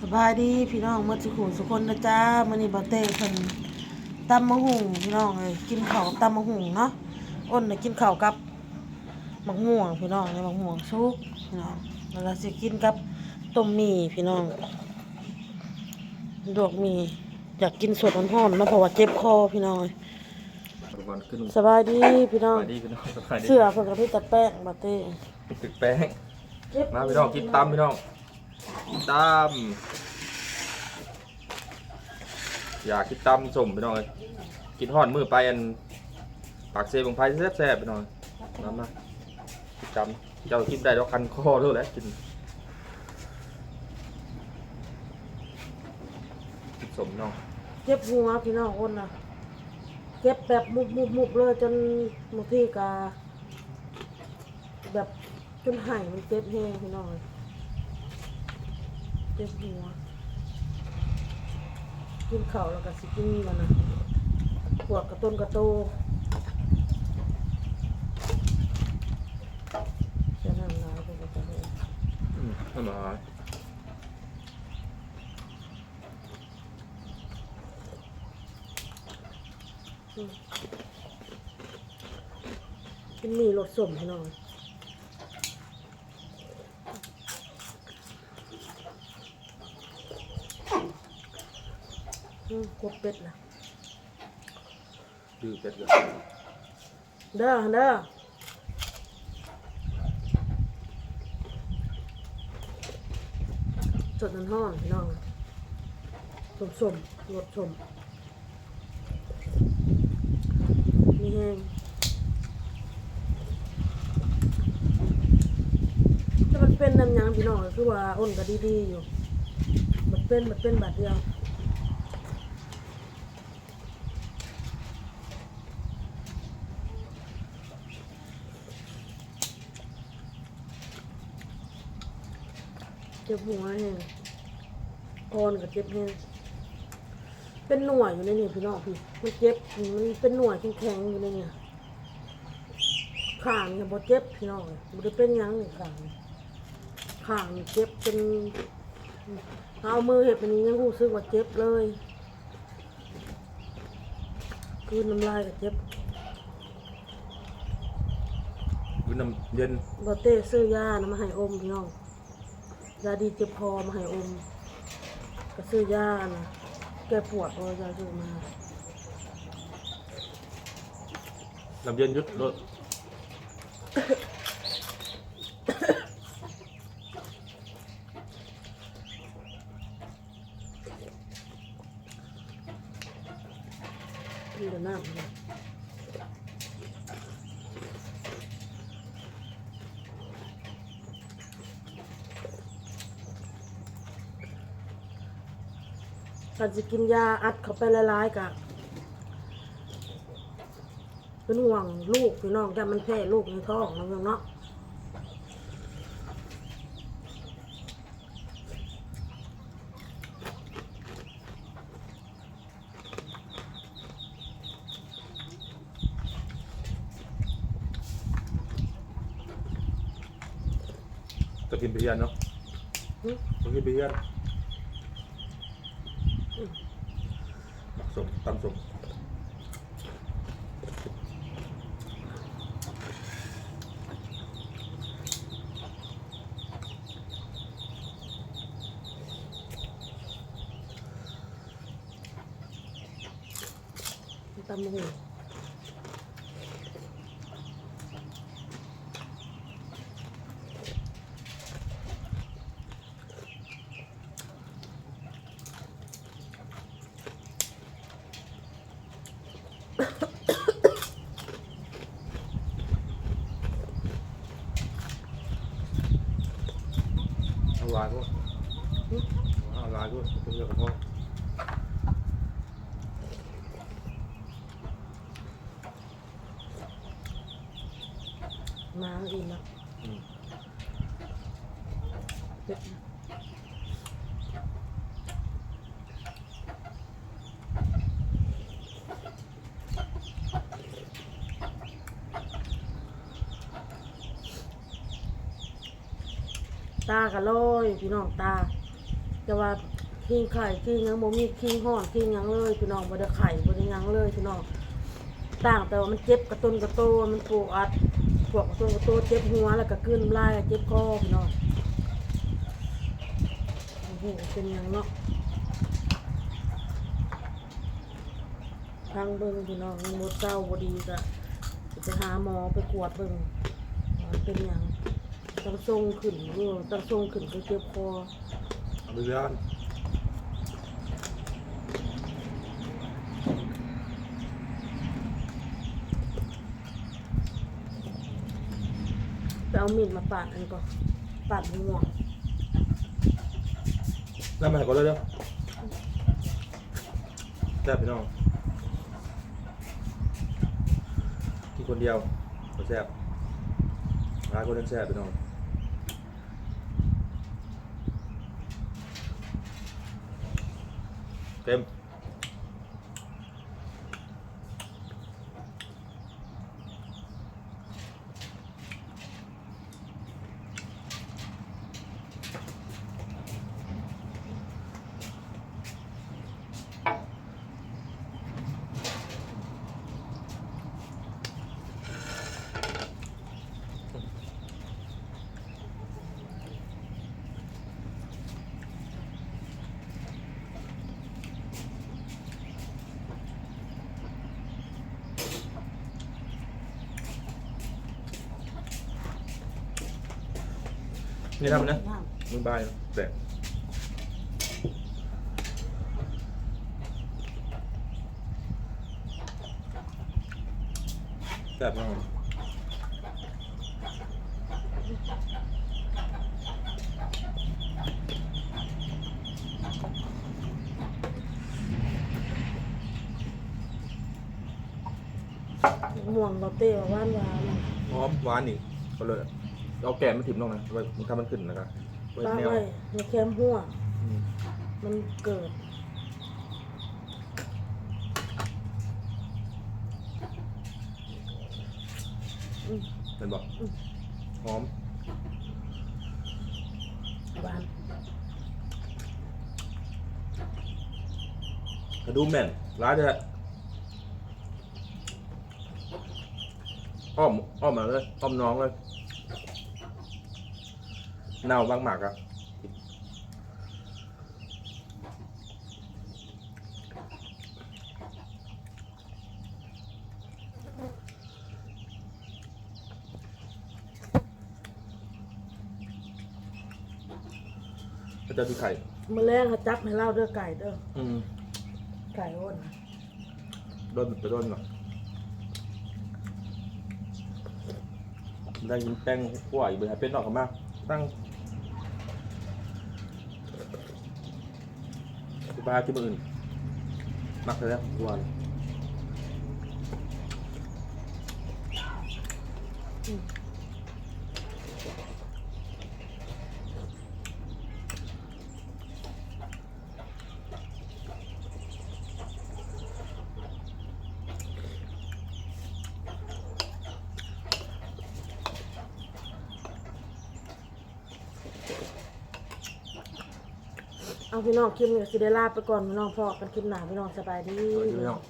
สบายดีพี่น้องมาสุขุสุคนนะจ้ามื้อนี้บ่เต้เพิ่นตำมะหุ่งพี่น้องเอ้ยกินข้าวกับตำมะหุ่งเนาะอ้นน่ะกินข้าวกับมะม่วงพี่น้องเนี่ยมะม่วงสุกพี่น้องแล้วก็สิกินกับต้มหมี่พี่น้องดอกหมี่อยากกินสดร้อนๆเนาะเพราะว่าเจ็บคอพี่น้องเอ้ยอุปกรณ์ขึ้นสบายดีพี่น้องสบายดีพี่น้องสบายดีเสื้อเพิ่นก็มีแต่แป้งบ่เต้ตึกแป้งเจ็บมาพี่น้องกินตำพี่น้องกิน ตำอยากกินตำสมพี่น้อย กินห่อนมือไปอันปากเซบงไพ่แซ่บๆพี่น้องน้ำมากินตำเจ้ากินได้แล้วคันคอด้วยแหล้วกินกินสมน้องเจ็บหัวพี่น้องอ้นนะเจ็บแบบมุบๆๆเลยจนบางทีก็แบบจนหายมันเจ็บแฮงพี่น้องเอ้ย จ็บหัว กินข้าวแล้วก็สิกินมันนะพวกกระต้นกระโตจะนั่งลายไปก็จะเห็นอืมอร่อยกินหมีรสสมพี่น้อง อืมกบเป็ดล่ะ ดื้อเป็ดเลยเด้อเด้อสดน้ำห้อนพี่น้องสมสมรสสมมีแห้งถ้ามันเป็นน้ำหยังพี่น้องก็คือว่าอ้นก็ดีๆอยู่ มันเป็นมันเป็นบาดเดียว จ็บหัวแห้งคอนกับเจ็บแห้งเป็นหน่วยอยู่ในนี่พี่น้องพี่ มันเจ็บ มันเป็นหน่วยแข็งๆอยู่ในนี่ข้างเนี่ยบ่เจ็บพี่น้องบ่ได้เป็นหยังนี่ข้างนี่ข้างนี่เจ็บเป็นเอามือเห็ดเป็นยังรู้สึกว่าเจ็บเลยคืนน้ำลายก็เจ็บดูน้ำเย็นบอเต้ซื้อยานะมาให้อมพี่น้อง ยาดีเจ็บคอมาให้อมก็ซื้อยานะแก้ปวดเอายาซื้อมาน้ำเย็นยุดรถพี่กับน้ำ เลยการจะกินยาอัดเข้าไปละลายๆกะเป็นห่วงลูกพี่น้องแต่มันแพ้ลูกในท้องเนาะเนาะจะกินเบียร์เนาะหึจะกินเบียร์มัก สมตำสมตำหู ลายพวกเอาลายพวกเป็นเรื่องของพ่อมาอีกแล้ว อืม เป็ด ตากะลอยพี่น้องตาแต่ว่าคิงไข่คิงยังบ่มีคิงห่อนคิงยังเลยพี่น้องบ่ได้ไข่บ่ได้ยังเลยพี่น้องต่างแต่ว่ามันเจ็บกระตุนกระโตมันปวดปวดกระตุนกระโตเจ็บหัวแล้วก็กลืนน้ำลายเจ็บคอพี่น้องโอ้โหเป็นยังเนาะทางเบิ่งพี่น้องมันหมดเจ้าบ่ดีก็สิไปหาหมอไปกวดเบิ่งเป็นยัง ต้องทรงขึ้นอยู่ต้องทรงขึ้นก็เจ็บคอเอาไปเรื่อยไปเอามีดมาปาดอันนี้ก่อนปาดหัวแล้วมาให้ก่อนเลยเด้อแซ่บพี่น้องกินคนเดียวก็แซ่บร้านคนนั้นแซ่บพี่น้อง เต็ม นี่ทำนะมือบายนะแซ่บแซ่บมากม่วงเราเต้หวานหวานหอมหวานอีกก็เลย เอาแกนมันถิ่มลงนะไว้มันทำมันขึ้นนะครับไว้ป้าแนวไว้ในแคมหัว อืมมันเกิดอืมเป็นบอกอืม หอมหวานกระดูแม่นร้ายเลยอ้อมอ้อมมาเลยอ้อมน้องเลย เน่าบางหมากอะก็จะมีไข่ มื้อแรกเขาจับให้เล่าเด้อไก่เด้ออืมไก่อ้นด้นไปด้นก่อนได้ยินแป้งขั่วอีกเบอร์เป็นออกมาตั้งที่บ้านที่มืออื่นมัก เลยแล้วขั่วเเอาพี่น้องคลิปนี้สิได้ลาไปก่อนพี่น้องพอกันคลิปหน้าพี่น้องสบายดี เอาอยู่พี่น้อง